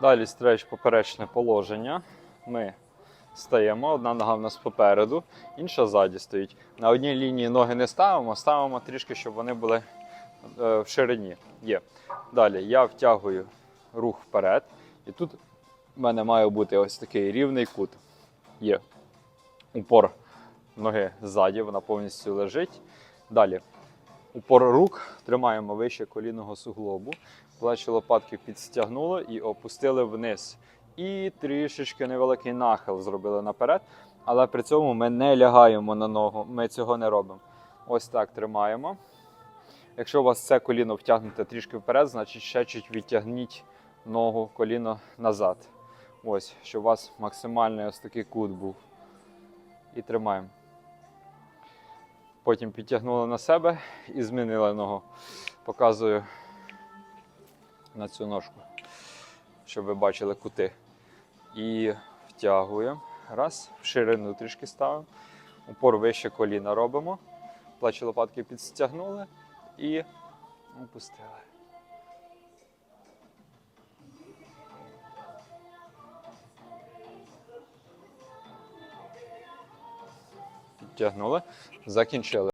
Далі стреч поперечне положення. Ми стаємо, одна нога в нас попереду, інша ззаді стоїть. На одній лінії ноги не ставимо, ставимо трішки, щоб вони були е, в ширині. Є. Далі я втягую рух вперед, і тут в мене має бути ось такий рівний кут. Є упор ноги ззаді, вона повністю лежить. Далі упор рук тримаємо вище колінного суглобу. Плечі лопатки підстягнули і опустили вниз. І трішечки невеликий нахил зробили наперед, але при цьому ми не лягаємо на ногу, ми цього не робимо. Ось так тримаємо. Якщо у вас це коліно втягнуте трішки вперед, значить ще чуть відтягніть ногу, коліно назад. Ось, щоб у вас максимальний ось такий кут був. І тримаємо. Потім підтягнула на себе і змінила ногу. Показую на цю ножку, щоб ви бачили кути. І втягуємо. Раз, в ширину трішки ставимо. Упор вище коліна робимо. Плечі лопатки підстягнули і опустили. Підтягнули, закінчили.